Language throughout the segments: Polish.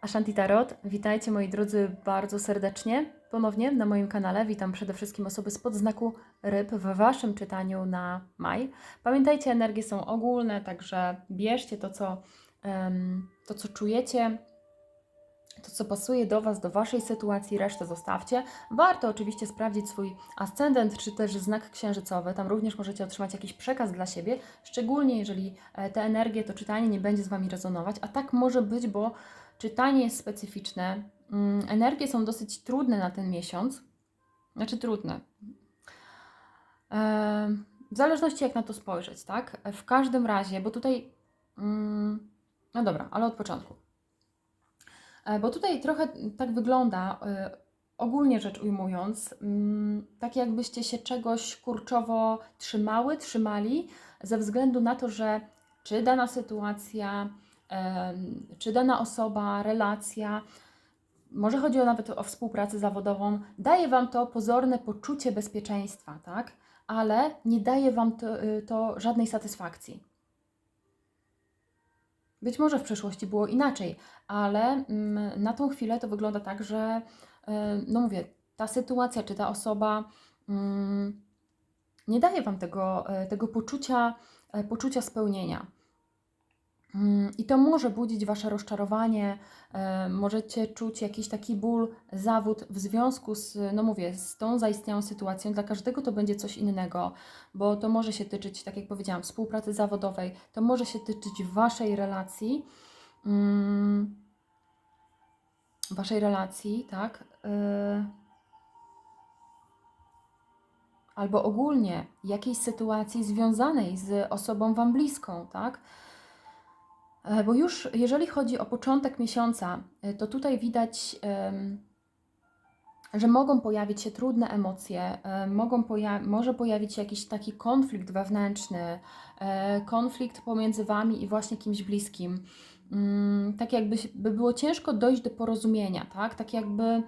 Ashanti Tarot. Witajcie moi drodzy bardzo serdecznie ponownie na moim kanale. Witam przede wszystkim osoby spod znaku ryb w Waszym czytaniu na maj. Pamiętajcie, energie są ogólne, także bierzcie to, co, to, co czujecie, to, co pasuje do Was, do Waszej sytuacji, resztę zostawcie. Warto oczywiście sprawdzić swój ascendent, czy też znak księżycowy. Tam również możecie otrzymać jakiś przekaz dla siebie, szczególnie jeżeli e, te energie, to czytanie nie będzie z Wami rezonować. A tak może być, bo czytanie jest specyficzne. Mm, Energie są dosyć trudne na ten miesiąc. Znaczy trudne. W zależności jak na to spojrzeć, tak? W każdym razie, bo tutaj... mm, No dobra, ale od początku. E, Bo tutaj trochę tak wygląda, e, ogólnie rzecz ujmując, mm, tak jakbyście się czegoś kurczowo trzymały, trzymali, ze względu na to, że czy dana sytuacja, czy dana osoba, relacja, może chodzi nawet o współpracę zawodową, daje Wam to pozorne poczucie bezpieczeństwa, tak? Ale nie daje Wam to, y, to żadnej satysfakcji. Być może w przeszłości było inaczej, ale mm, na tą chwilę to wygląda tak, że no mówię, ta sytuacja czy ta osoba mm, nie daje Wam tego, y, tego poczucia, y, poczucia spełnienia. Mm, I to może budzić Wasze rozczarowanie, e, możecie czuć jakiś taki ból, zawód w związku z, no mówię, z tą zaistniałą sytuacją. Dla każdego to będzie coś innego, bo to może się tyczyć, tak jak powiedziałam, współpracy zawodowej, to może się tyczyć Waszej relacji, mm, Waszej relacji, tak? E, Albo ogólnie jakiejś sytuacji związanej z osobą Wam bliską, tak? E, Bo już jeżeli chodzi o początek miesiąca, e, to tutaj widać, że mogą pojawić się trudne emocje, e, mogą poja- może pojawić się jakiś taki konflikt wewnętrzny, konflikt pomiędzy Wami i właśnie kimś bliskim. Mm, Tak jakby by było ciężko dojść do porozumienia, tak? Tak jakby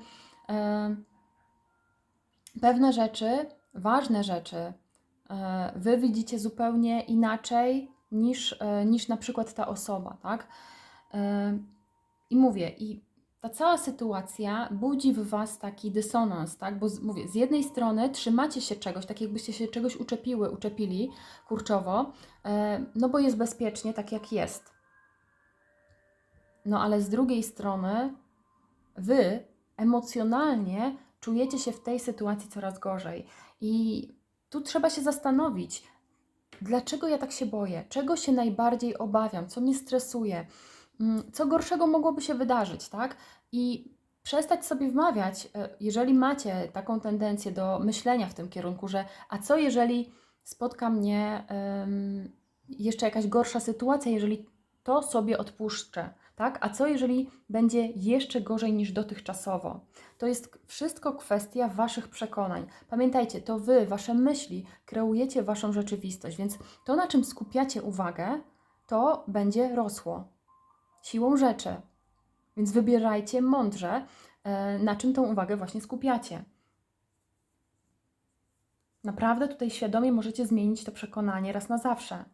pewne rzeczy, ważne rzeczy, Wy widzicie zupełnie inaczej niż, e, niż na przykład ta osoba, tak? E, I mówię, i ta cała sytuacja budzi w Was taki dysonans, tak? Bo z, mówię, z jednej strony trzymacie się czegoś, tak jakbyście się czegoś uczepiły, uczepili kurczowo, e, no bo jest bezpiecznie, tak jak jest. No ale z drugiej strony Wy emocjonalnie czujecie się w tej sytuacji coraz gorzej. I tu trzeba się zastanowić, dlaczego ja tak się boję, czego się najbardziej obawiam, co mnie stresuje, mm, co gorszego mogłoby się wydarzyć, tak? I przestać sobie wmawiać, e, jeżeli macie taką tendencję do myślenia w tym kierunku, że a co jeżeli spotka mnie em, jeszcze jakaś gorsza sytuacja, jeżeli to sobie odpuszczę, tak? A co jeżeli będzie jeszcze gorzej niż dotychczasowo? To jest wszystko kwestia Waszych przekonań. Pamiętajcie, to Wy, Wasze myśli kreujecie Waszą rzeczywistość, więc to, na czym skupiacie uwagę, to będzie rosło siłą rzeczy. Więc wybierajcie mądrze, e, na czym tą uwagę właśnie skupiacie. Naprawdę tutaj świadomie możecie zmienić to przekonanie raz na zawsze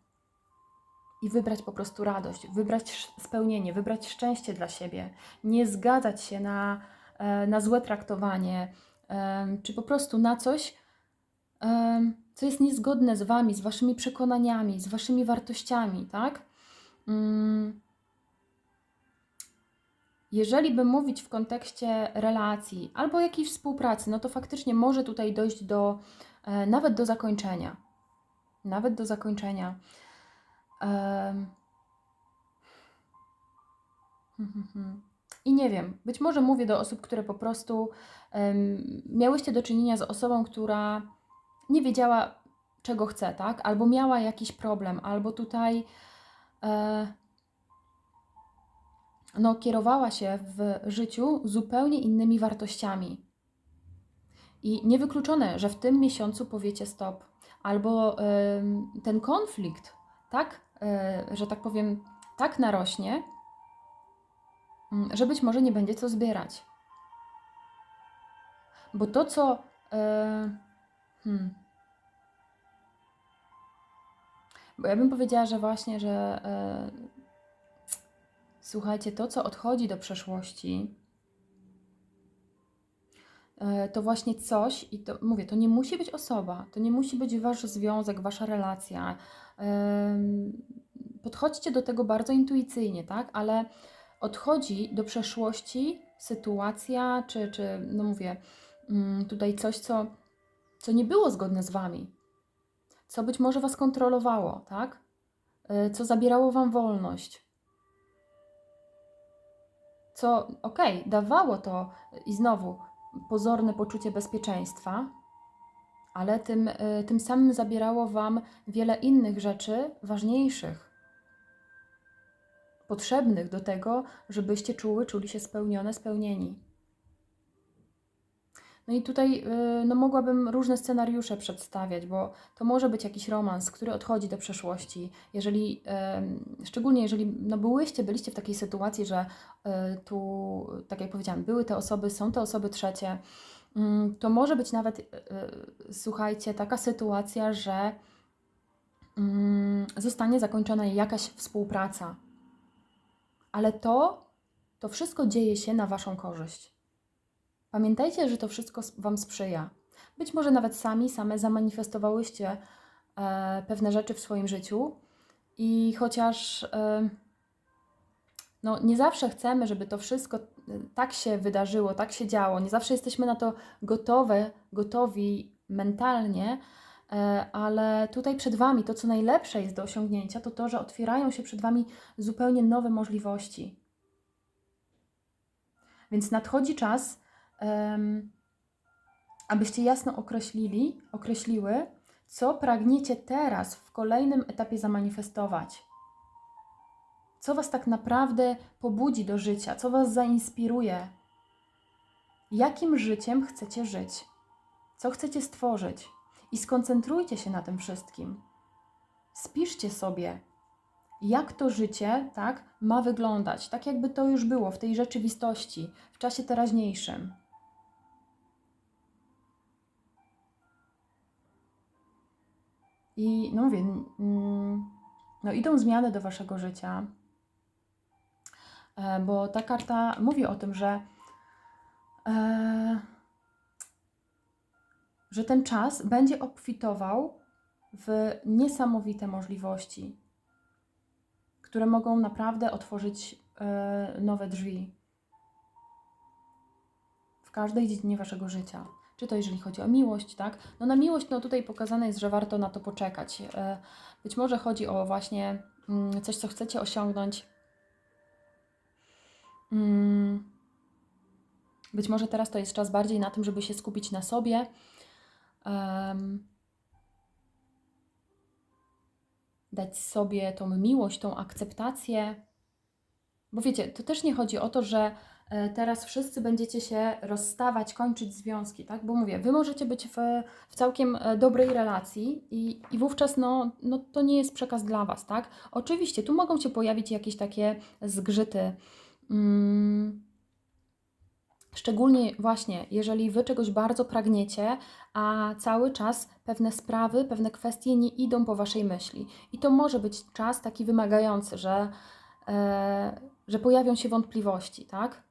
i wybrać po prostu radość, wybrać spełnienie, wybrać szczęście dla siebie, nie zgadzać się na, e, na złe traktowanie, czy po prostu na coś, co jest niezgodne z Wami, z Waszymi przekonaniami, z Waszymi wartościami, tak? Mm. Jeżeli by mówić w kontekście relacji albo jakiejś współpracy, no to faktycznie może tutaj dojść do e, nawet do zakończenia. Nawet do zakończenia. Em. Hmm, hmm, hmm. I nie wiem, być może mówię do osób, które po prostu em, miałyście do czynienia z osobą, która nie wiedziała, czego chce, tak? Albo miała jakiś problem, albo tutaj e, no, kierowała się w życiu zupełnie innymi wartościami. I niewykluczone, że w tym miesiącu powiecie stop, albo ten konflikt, tak, że tak powiem, tak narośnie, mm, że być może nie będzie co zbierać. Bo to, co. E, hmm, bo ja bym powiedziała, że właśnie, że e, Słuchajcie, to co odchodzi do przeszłości, e, to właśnie coś, i to mówię, to nie musi być osoba, to nie musi być wasz związek, wasza relacja. Podchodźcie do tego bardzo intuicyjnie, tak? Ale odchodzi do przeszłości sytuacja, czy, czy no mówię, mm, tutaj coś, co, co nie było zgodne z wami, co być może was kontrolowało, tak? E, Co zabierało wam wolność co okej, dawało to i znowu pozorne poczucie bezpieczeństwa, ale tym, y, tym samym zabierało Wam wiele innych rzeczy ważniejszych, potrzebnych do tego, żebyście czuły, czuli się spełnione, spełnieni. No i tutaj y, no mogłabym różne scenariusze przedstawiać, bo to może być jakiś romans, który odchodzi do przeszłości. Jeżeli, em, szczególnie jeżeli no byłyście, byliście w takiej sytuacji, że y, tu, tak jak powiedziałam, były te osoby, są te osoby trzecie, to może być nawet, y, y, słuchajcie, taka sytuacja, że mm, zostanie zakończona jakaś współpraca. Ale to, to wszystko dzieje się na Waszą korzyść. Pamiętajcie, że to wszystko Wam sprzyja. Być może nawet sami, same zamanifestowałyście e, pewne rzeczy w swoim życiu i chociaż e, no, nie zawsze chcemy, żeby to wszystko e, tak się wydarzyło, tak się działo, nie zawsze jesteśmy na to gotowe, gotowi mentalnie, e, ale tutaj przed Wami to, co najlepsze jest do osiągnięcia, to to, że otwierają się przed Wami zupełnie nowe możliwości. Więc nadchodzi czas, abyście jasno określili, określiły, co pragniecie teraz w kolejnym etapie zamanifestować. Co Was tak naprawdę pobudzi do życia, co Was zainspiruje. Jakim życiem chcecie żyć? Co chcecie stworzyć? I skoncentrujcie się na tym wszystkim. Spiszcie sobie, jak to życie tak, ma wyglądać, tak jakby to już było w tej rzeczywistości, w czasie teraźniejszym. I no mówię, mm, no idą zmiany do waszego życia, bo ta karta mówi o tym, że, e, że ten czas będzie obfitował w niesamowite możliwości, które mogą naprawdę otworzyć e, nowe drzwi w każdej dziedzinie waszego życia. Czy to jeżeli chodzi o miłość, tak? No na miłość, no tutaj pokazane jest, że warto na to poczekać. E, Być może chodzi o właśnie mm, coś, co chcecie osiągnąć. Mm, Być może teraz to jest czas bardziej na tym, żeby się skupić na sobie. em, Dać sobie tą miłość, tą akceptację. Bo wiecie, to też nie chodzi o to, że e, teraz wszyscy będziecie się rozstawać, kończyć związki, tak? Bo mówię, wy możecie być w, w całkiem e, dobrej relacji i, i wówczas no, no, to nie jest przekaz dla was, tak? Oczywiście, tu mogą się pojawić jakieś takie zgrzyty. Mm, Szczególnie właśnie, jeżeli wy czegoś bardzo pragniecie, a cały czas pewne sprawy, pewne kwestie nie idą po waszej myśli. I to może być czas taki wymagający, że, e, że pojawią się wątpliwości, tak?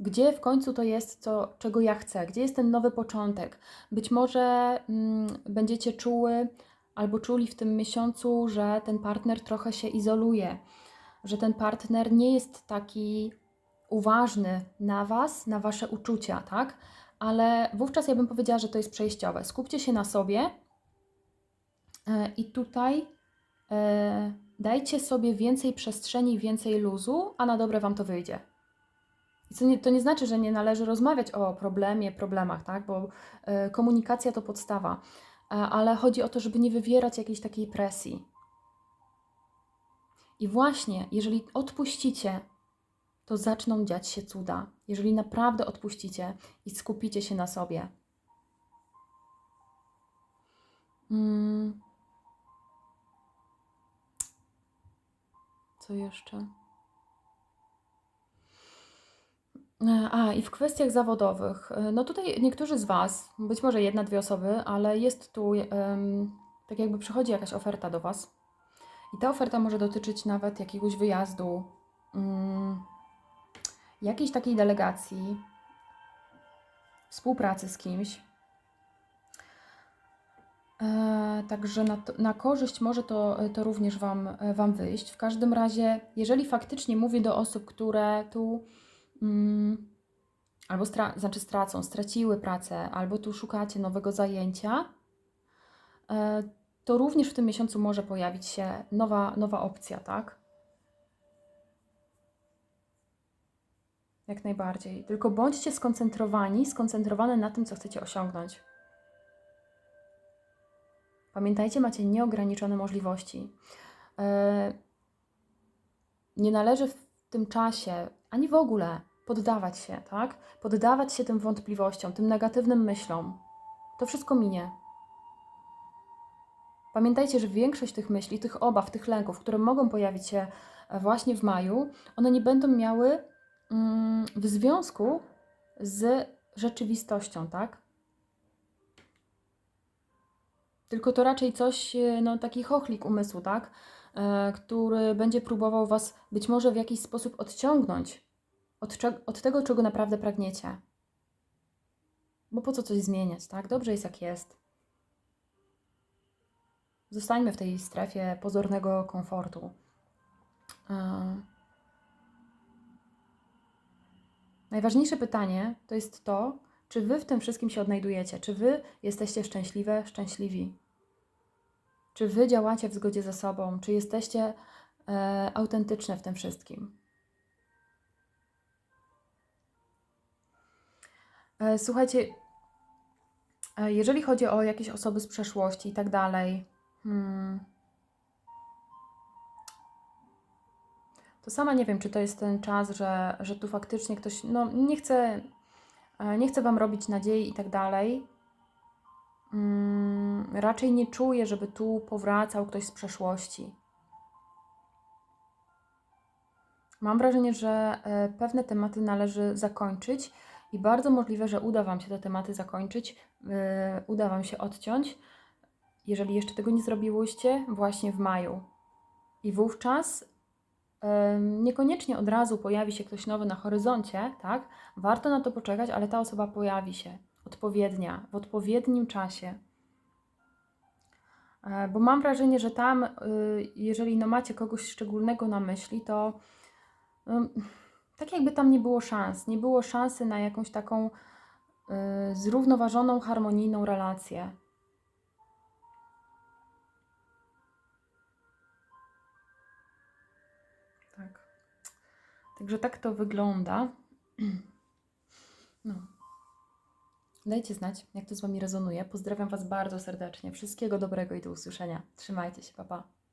Gdzie w końcu to jest, co, czego ja chcę? Gdzie jest ten nowy początek? Być może mm, będziecie czuły albo czuli w tym miesiącu, że ten partner trochę się izoluje, że ten partner nie jest taki uważny na Was, na Wasze uczucia, tak? Ale wówczas ja bym powiedziała, że to jest przejściowe. Skupcie się na sobie e, i tutaj e, dajcie sobie więcej przestrzeni, więcej luzu, a na dobre Wam to wyjdzie. Co nie, to nie znaczy, że nie należy rozmawiać o problemie, problemach, tak? Bo e, komunikacja to podstawa, ale chodzi o to, żeby nie wywierać jakiejś takiej presji. I właśnie, jeżeli odpuścicie, to zaczną dziać się cuda. Jeżeli naprawdę odpuścicie i skupicie się na sobie. Mm. Co jeszcze? A, i w kwestiach zawodowych. No tutaj niektórzy z Was, być może jedna, dwie osoby, ale jest tu, em, tak jakby przychodzi jakaś oferta do Was. I ta oferta może dotyczyć nawet jakiegoś wyjazdu, mm, jakiejś takiej delegacji, współpracy z kimś. E, Także na, to, na korzyść może to, to również wam, wam wyjść. W każdym razie, jeżeli faktycznie mówię do osób, które tu mm, albo stra- znaczy stracą, straciły pracę, albo tu szukacie nowego zajęcia, e, to również w tym miesiącu może pojawić się nowa, nowa opcja, tak? Jak najbardziej. Tylko bądźcie skoncentrowani, skoncentrowane na tym, co chcecie osiągnąć. Pamiętajcie, macie nieograniczone możliwości. E, Nie należy w tym czasie, ani w ogóle, poddawać się, tak? Poddawać się tym wątpliwościom, tym negatywnym myślom. To wszystko minie. Pamiętajcie, że większość tych myśli, tych obaw, tych lęków, które mogą pojawić się e, właśnie w maju, one nie będą miały mm, w związku z rzeczywistością, tak? Tylko to raczej coś, e, no taki chochlik umysłu, tak? E, który będzie próbował Was być może w jakiś sposób odciągnąć od, od tego, czego naprawdę pragniecie. Bo po co coś zmieniać, tak? Dobrze jest jak jest. Zostańmy w tej strefie pozornego komfortu. E, Najważniejsze pytanie to jest to, czy Wy w tym wszystkim się odnajdujecie? Czy Wy jesteście szczęśliwe, szczęśliwi? Czy Wy działacie w zgodzie ze sobą? Czy jesteście e, autentyczne w tym wszystkim? E, słuchajcie, e, jeżeli chodzi o jakieś osoby z przeszłości i tak dalej, hmm, to sama nie wiem, czy to jest ten czas, że, że tu faktycznie ktoś, no nie chcę, e, nie chcę Wam robić nadziei i tak dalej. Mm, raczej nie czuję, żeby tu powracał ktoś z przeszłości. Mam wrażenie, że e, pewne tematy należy zakończyć i bardzo możliwe, że uda Wam się te tematy zakończyć, e, uda Wam się odciąć, jeżeli jeszcze tego nie zrobiłyście, właśnie w maju. I wówczas niekoniecznie od razu pojawi się ktoś nowy na horyzoncie, tak? Warto na to poczekać, ale ta osoba pojawi się odpowiednia, w odpowiednim czasie. E, Bo mam wrażenie, że tam, y, jeżeli no macie kogoś szczególnego na myśli, to tak jakby tam nie było szans, nie było szansy na jakąś taką y, zrównoważoną, harmonijną relację. Także tak to wygląda. No. Dajcie znać, jak to z Wami rezonuje. Pozdrawiam Was bardzo serdecznie. Wszystkiego dobrego i do usłyszenia. Trzymajcie się, papa. Pa.